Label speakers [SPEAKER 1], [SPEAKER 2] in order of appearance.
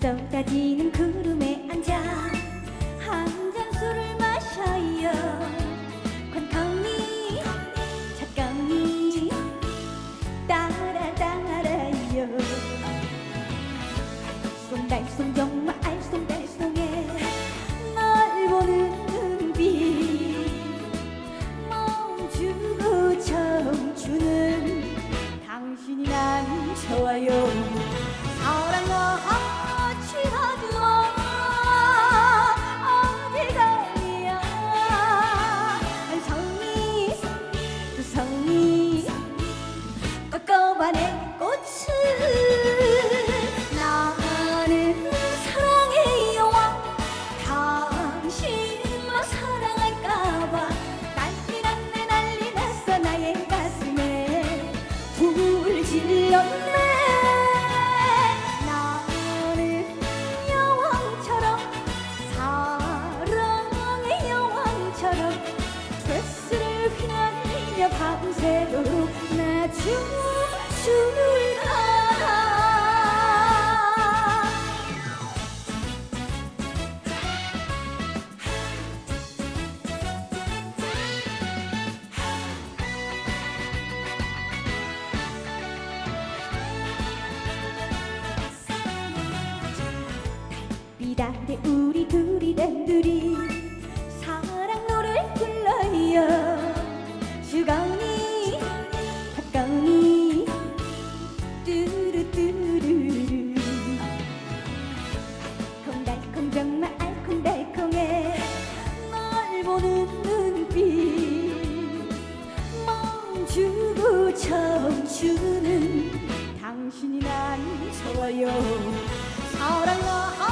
[SPEAKER 1] 쏟아지는 구름에 앉아 한 잔 술을 마셔요. 관광이 작가니 따라 따라요 알쏭달 나는 여왕처럼 사랑의 여왕처럼 드레스를 휘날리며 밤새도록 나 춤추를 비단데 우리 둘이 단둘이 사랑 노래 불러요. 주거니 가까우니. 뚜루뚜루루. 알콩달콩 정말 알콩달콩해. 널 보는 눈빛. 멈추고 청춘은 당신이 난 좋아요. 사랑아